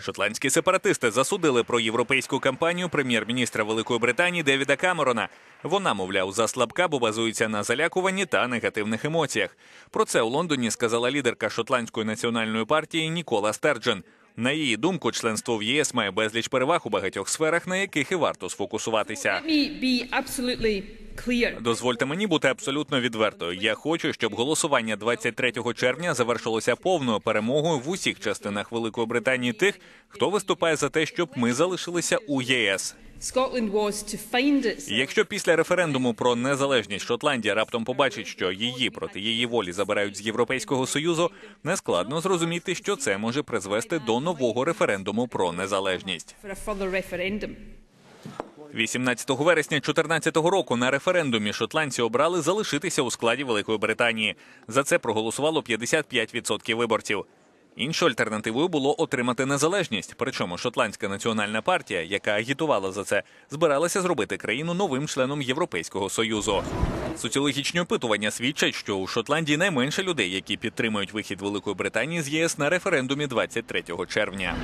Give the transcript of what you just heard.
Шотландські сепаратисти засудили про європейську кампанію прем'єр-міністра Великої Британії Девіда Камерона. Вона, мовляв, заслабка, бо базується на залякуванні та негативних емоціях. Про це у Лондоні сказала лідерка шотландської національної партії Нікола Стерджен. На її думку, членство в ЄС має безліч переваг у багатьох сферах, на яких і варто сфокусуватися. Дозвольте мені бути абсолютно відвертою. Я хочу, щоб голосування 23 червня завершилося повною перемогою в усіх частинах Великої Британії тих, хто виступає за те, щоб ми залишилися у ЄС. Якщо після референдуму про незалежність Шотландія раптом побачить, що її проти її волі забирають з Європейського союзу, нескладно зрозуміти, що це може призвести до нового референдуму про незалежність. 18 вересня 2014 року на референдумі шотландці обрали залишитися у складі Великої Британії. За це проголосувало 55% виборців. Іншою альтернативою було отримати незалежність. Причому шотландська національна партія, яка агітувала за це, збиралася зробити країну новим членом Європейського союзу. Соціологічні опитування свідчать, що у Шотландії найменше людей, які підтримують вихід Великої Британії з ЄС на референдумі 23 червня.